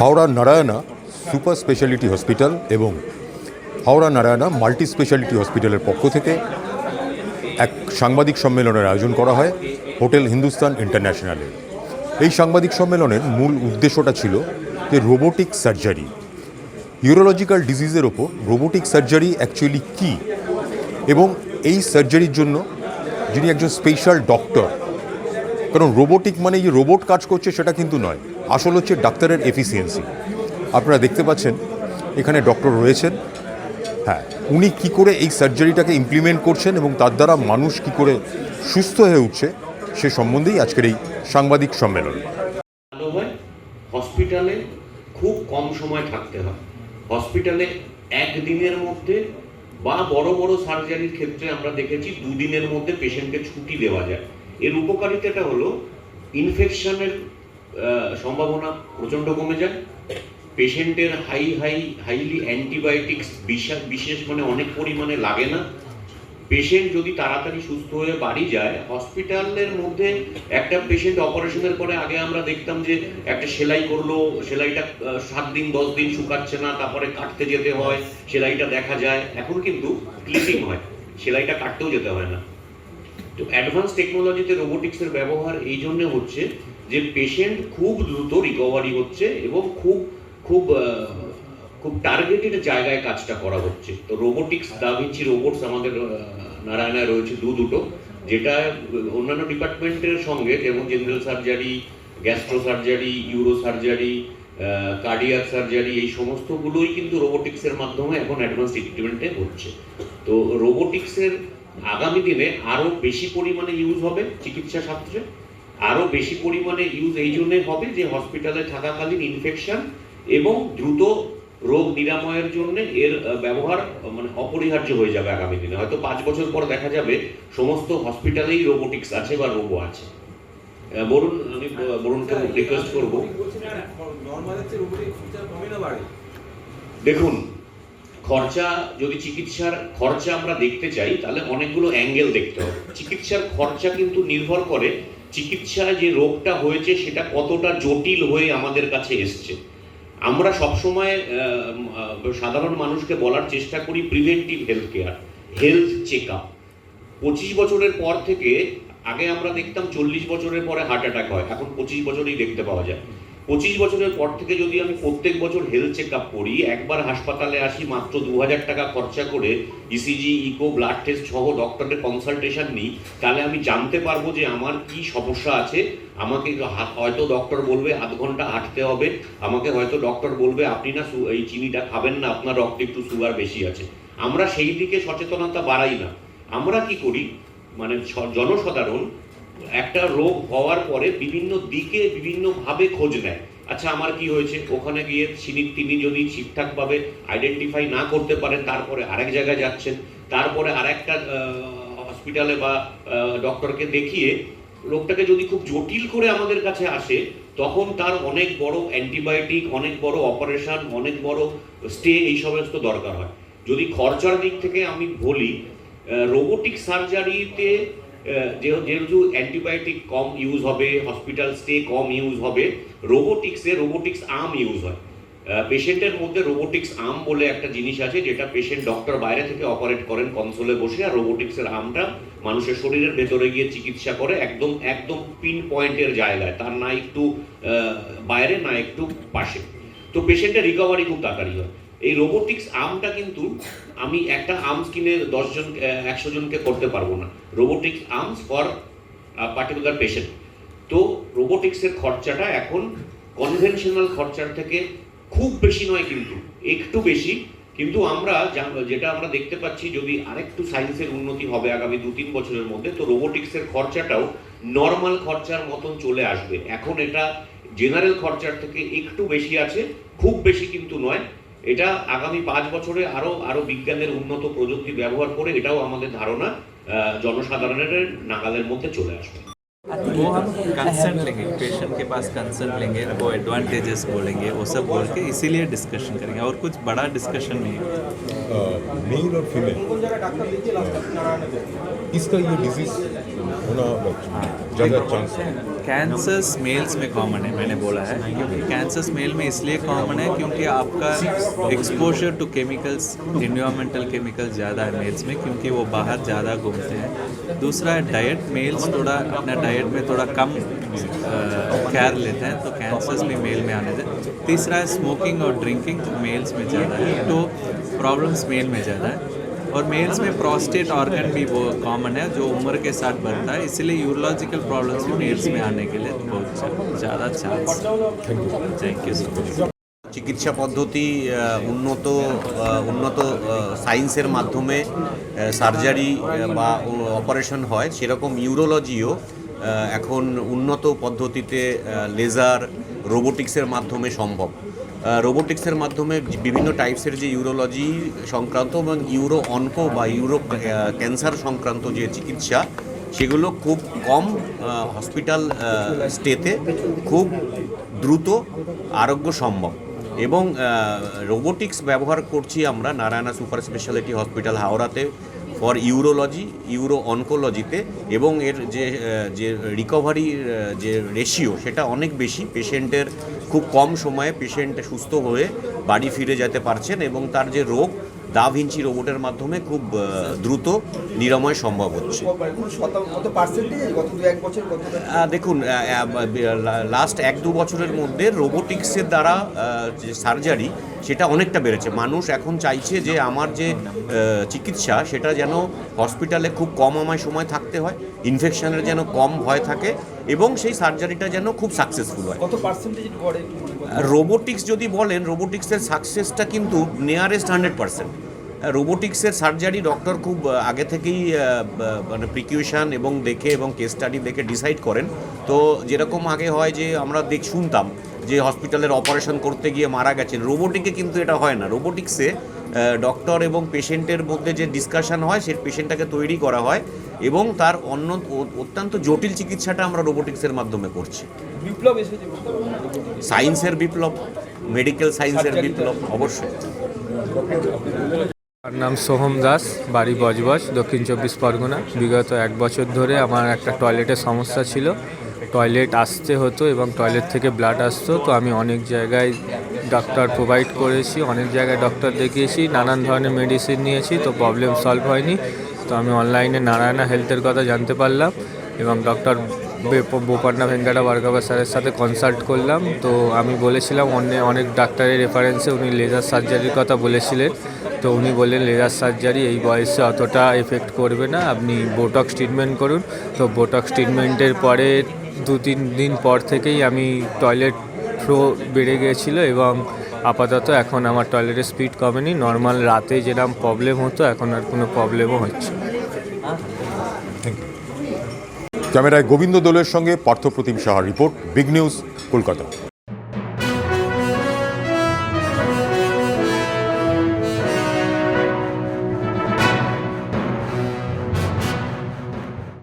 Howrah Narayana super speciality hospital এবং Howrah Narayana multi speciality হসপিটালের পক্ষ থেকে এক সাংবাদিক সম্মেলনের আয়োজন করা হয় হোটেল হিন্দুস্তান ইন্টারন্যাশনালে। এই সাংবাদিক সম্মেলনের মূল উদ্দেশ্যটা ছিল যে রোবোটিক সার্জারি, ইউরোলজিক্যাল ডিজিজের ওপর রোবোটিক সার্জারি অ্যাকচুয়ালি কী এবং এই সার্জারির জন্য যিনি একজন স্পেশাল ডক্টর, কারণ রোবোটিক মানে যে রোবট কাজ করছে সেটা কিন্তু নয়। আসল হচ্ছে ডাক্তারের এফিসিয়েন্সি। আপনারা দেখতে পাচ্ছেন, এখানে ডক্টর রয়েছেন। হ্যাঁ উনি কি করে এই সার্জারিটাকে ইমপ্লিমেন্ট করছেন এবং তার দ্বারা মানুষ কি করে সুস্থ হয়ে উঠছে, সে সম্বন্ধেই আজকের এই সাংবাদিক সম্মেলন। হসপিটালে খুব কম সময় থাকতে হয়। হসপিটালে একদিনের মধ্যে বা বড় বড় সার্জারির ক্ষেত্রে আমরা দেখেছি দুদিনের মধ্যে পেশেন্টকে ছুটি দেওয়া যায়। এর উপকারিতাটা হলো ইনফেকশনের সম্ভাবনা প্রচণ্ড কমে যায় পেশেন্টের হাই হাই হাইলি অ্যান্টিবায়োটিক্স বিশেষ বিশেষ মানে অনেক পরিমাণে লাগে না। পেশেন্ট যদি তাড়াতাড়ি সুস্থ হয়ে বাড়ি যায় হসপিটালের মধ্যে একটা পেশেন্ট অপারেশনের পরে আগে আমরা দেখতাম যে একটা সেলাই করল, সেলাইটা সাত দিন, দশ দিন শুকাচ্ছে না, তারপরে কাটতে যেতে হয়, সেলাইটা দেখা যায়। এখন কিন্তু ক্লিপিং হয়, সেলাইটা কাটতেও যেতে হয় না। তো অ্যাডভান্স টেকনোলজিতে রোবোটিক্সের ব্যবহার এই জন্য হচ্ছে যে পেশেন্ট খুব দ্রুত রিকভারি হচ্ছে এবং খুব খুব খুব টার্গেটেড জায়গায় কাজটা করা হচ্ছে। তো রোবোটিক্স দাভিঞ্চি রোবটস আমাদের নারায়ণায় রয়েছে দু দুটো, যেটা অন্যান্য ডিপার্টমেন্টের সঙ্গে যেমন general surgery gastro surgery uro surgery cardiac surgery এই সমস্তগুলোই কিন্তু রোবোটিক্সের মাধ্যমে এখন অ্যাডভান্স ট্রিটমেন্টে হচ্ছে। তো রোবোটিক্সের আগামী দিনে আরও বেশি পরিমাণে ইউজ হবে চিকিৎসা শাস্ত্রে। আরও বেশি পরিমাণে ইউজ এই জন্য হবে যে হসপিটালে থাকাকালীন ইনফেকশন এবং দ্রুত রোগ নিরাময়ের জন্য এর ব্যবহার মানে অপরিহার্য হয়ে যাবে আগামী দিনে। হয়তো পাঁচ বছর পর দেখা যাবে সমস্ত হসপিটালেই রোবোটিক্স আছে বা রোবো আছে। বরুণ আমি বরুণকে রিকোয়েস্ট করব। না বাড়ে। দেখুন খরচা যদি চিকিৎসার খরচা আমরা দেখতে চাই তাহলে অনেকগুলো অ্যাঙ্গেল দেখতে হবে। চিকিৎসার খরচা কিন্তু নির্ভর করে চিকিৎসায় যে রোগটা হয়েছে সেটা কতটা জটিল হয়ে আমাদের কাছে এসছে। আমরা সবসময় সাধারণ মানুষকে বলার চেষ্টা করি preventive health care health check up পঁচিশ বছরের পর থেকে, আগে আমরা দেখতাম চল্লিশ বছরের পরে হার্ট অ্যাটাক হয়, এখন পঁচিশ বছরেই দেখতে পাওয়া যায়। পঁচিশ বছরের পর থেকে যদি আমি প্রত্যেক বছর হেলথ চেক আপ করি, একবার হাসপাতালে আসি মাত্র দু হাজার টাকা খরচা করে ইসিজি ইকো ব্লাড টেস্ট সহ ডক্টরের কনসালটেশন নিই, তাহলে আমি জানতে পারব যে আমার কি সমস্যা আছে। আমাকে হয়তো ডক্টর বলবে আধ ঘণ্টা হাঁটতে হবে। আমাকে হয়তো ডক্টর বলবে, আপনি না এই চিনিটা খাবেন না, আপনার রক্তে একটু সুগার বেশি আছে। আমরা সেই দিকে সচেতনতা বাড়াই না। আমরা কি করি? মানে জনসাধারণ একটা রোগ হওয়ার পরে বিভিন্ন দিকে বিভিন্নভাবে খোঁজ নেয়। আচ্ছা আমার কি হয়েছে? ওখানে গিয়ে তিনি তিনি যদি ঠিকঠাকভাবে আইডেন্টিফাই না করতে পারেন, তারপরে আরেক জায়গায় যাচ্ছেন, তারপরে আরেকটা হসপিটালে বা ডক্টরকে দেখিয়ে রোগটাকে যদি খুব জটিল করে আমাদের কাছে আসে, তখন তার অনেক বড় অ্যান্টিবায়োটিক অনেক বড় অপারেশন অনেক বড় স্টে এই সমস্ত দরকার হয়। যদি খরচার দিক থেকে আমি বলি রোবোটিক সার্জারিতে যেহেতু অ্যান্টিবায়োটিক কম ইউজ হবে হসপিটাল স্টে কম ইউজ হবে রোবোটিক্সে রোবোটিক্স আর্ম ইউজ হয়। পেশেন্টের মধ্যে রোবোটিক্স আর্ম বলে একটা জিনিস আছে, যেটা পেশেন্ট ডক্টর বাইরে থেকে অপারেট করেন কনসোলে বসে, আর রোবোটিক্সের আর্মটা মানুষের শরীরের ভেতরে গিয়ে চিকিৎসা করে, একদম একদম পিন পয়েন্টের জায়গায়, তার না একটু বাইরে, না একটু পাশে। তো পেশেন্টের রিকভারি খুব তাড়াতাড়ি হয়। এই রোবোটিক্স আমটা কিন্তু আমি একটা আর্মস কিনে দশজন একশো জনকে করতে পারব না। Robotics arms for particular patient তো রোবোটিক্সের খরচাটা এখন কনভেনশনাল খরচার থেকে খুব বেশি নয় কিন্তু, একটু বেশি। কিন্তু আমরা যেটা আমরা দেখতে পাচ্ছি, যদি আরেকটু সায়েন্সের উন্নতি হবে আগামী দু তিন বছরের মধ্যে, তো রোবোটিক্সের খরচাটাও নর্মাল খরচার মতন চলে আসবে। এখন এটা জেনারেল খরচার থেকে একটু বেশি আছে, খুব বেশি কিন্তু নয়। এটা আগামী পাঁচ বছরে আরো আরো বিজ্ঞানের উন্নত প্রযুক্তি ব্যবহার করে এটাও আমাদের ধারণা আহ, জনসাধারণের নাগালের মধ্যে চলে আসবে वो हम कंसर्ट लेंगे पेशेंट के पास कंसर्ट लेंगे वो एडवांटेजेस बोलेंगे वो सब बोल के इसीलिए डिस्कशन करेंगे और कुछ बड़ा डिस्कशन नहीं है मेल और फीमेल কোন জায়গায় ডাক্তার দেখিয়ে লাস্ট নারায়ণে इसका ये डिजीज होना ज़्यादा चांस कैंसर्स मेल्स में कॉमन है मैंने बोला है। क्योंकि कैंसर्स मेल में इसलिए कॉमन है क्योंकि आपका exposure to chemicals environmental chemicals ज़्यादा है मेल्स में क्योंकि वो बाहर ज़्यादा घूमते हैं। दूसरा है डाइट मेल्स थोड़ा अपना डाइट में थोड़ा कम केयर लेते हैं तो कैंसर्स भी मेल में आने थे तीसरा है स्मोकिंग और ड्रिंकिंग मेल्स में ज़्यादा है। तो प्रॉब्लम्स मेल में ज़्यादा है। और मेल्स में प्रोस्टेट ऑर्गन भी वो कॉमन है जो उम्र के साथ बढ़ता है इसलिए यूरोलॉजिकल प्रॉब्लम्स भी मेल्स में आने के लिए बहुत ज़्यादा chance thank you so much চিকিৎসা পদ্ধতি আহ, উন্নত আহ, উন্নত সায়েন্সের মাধ্যমে সার্জারি বা অপারেশন হয় সেরকম ইউরোলজিও আহ, এখন উন্নত পদ্ধতিতে লেজার রোবোটিক্সের মাধ্যমে সম্ভব রোবোটিক্সের মাধ্যমে বিভিন্ন টাইপসের যে ইউরোলজি সংক্রান্ত এবং ইউরো অনকো বা ইউরো ক্যান্সার সংক্রান্ত যে চিকিৎসা, সেগুলো খুব কম হসপিটাল স্টেতে খুব দ্রুত আরোগ্য সম্ভব। এবং রোবোটিক্স ব্যবহার করছি আমরা নারায়ণা সুপার স্পেশালিটি হসপিটাল হাওড়াতে ফর ইউরোলজি ইউরো অনকোলজিতে এবং এর যে যে রিকভারির যে রেশিও সেটা অনেক বেশি। পেশেন্টের খুব কম সময়ে পেশেন্ট সুস্থ হয়ে বাড়ি ফিরে যেতে পারছেন এবং তার যে রোগ, দা ভিঞ্চি রোবটের মাধ্যমে খুব দ্রুত নিরাময় সম্ভব হচ্ছে। দেখুন লাস্ট এক দু বছরের মধ্যে রোবোটিক্সের দ্বারা যে সার্জারি, সেটা অনেকটা বেড়েছে। মানুষ এখন চাইছে যে আমার যে চিকিৎসা, সেটা যেন হসপিটালে খুব কম আমায় সময় থাকতে হয় ইনফেকশনের যেন কম ভয় থাকে এবং সেই সার্জারিটা যেন খুব সাকসেসফুল হয়। কত পার্সেন্টেজ রোবোটিক্স যদি বলেন রোবোটিক্সের সাকসেসটা কিন্তু নিয়ারেস্ট হান্ড্রেড পার্সেন্ট রোবোটিক্সের সার্জারি ডক্টর খুব আগে থেকেই মানে প্রিকিউশন এবং দেখে এবং কেস স্টাডি দেখে ডিসাইড করেন। তো যেরকম আগে হয় যে আমরা দেখ শুনতাম যে হসপিটালের অপারেশন করতে গিয়ে মারা গেছেন। রোবোটিকে কিন্তু এটা হয় না। রোবোটিক্সে ডক্টর এবং পেশেন্টের মধ্যে যে ডিসকাশন হয় সেই পেশেন্টটাকে তৈরি করা হয় এবং তার অন্য অত্যন্ত জটিল চিকিৎসাটা আমরা রোবোটিক্সের মাধ্যমে করছি। বিপ্লব এসেছে সায়েন্সের বিপ্লব মেডিকেল সায়েন্সের বিপ্লব অবশ্যই। আমার নাম সোহম দাস বাড়ি বজবজ দক্ষিণ চব্বিশ পরগনা। বিগত এক বছর ধরে আমার একটা টয়লেটের সমস্যা ছিল। টয়লেট আসতে হতো এবং টয়লেট থেকে ব্লাড আসতো। তো আমি অনেক জায়গায় ডক্টর প্রোভাইড করেছি, অনেক জায়গায় ডক্টর দেখিয়েছি, নানান ধরনের মেডিসিন নিয়েছি, তো প্রবলেম সলভ হয়নি। তো আমি অনলাইনে নারায়ণা হেলথের কথা জানতে পারলাম এবং ডক্টর বোপান্না ভেঙ্কাটা বার্গাবা স্যারের সাথে কনসাল্ট করলাম। তো আমি বলেছিলাম অন্য অনেক ডাক্তারের রেফারেন্সে উনি লেজার সার্জারির কথা বলেছিলেন। তো উনি বললেন, লেজার সার্জারি, এই বয়সে অতটা এফেক্ট করবে না। আপনি বোটক্স ট্রিটমেন্ট করুন। তো বোটক্স ট্রিটমেন্টের পরে দু তিন দিন পর থেকেই আমি টয়লেট ফ্লো বেড়ে গিয়েছিল এবং আপাতত এখন আমার টয়লেটের স্পিড কমেনি। নর্মাল রাতে যেরকম প্রবলেম হতো, এখন আর কোনো প্রবলেমও হচ্ছে। ক্যামেরায় গোবিন্দ দোলের সঙ্গে পার্থপ্রতিম সাহার রিপোর্ট বিগ নিউজ কলকাতা।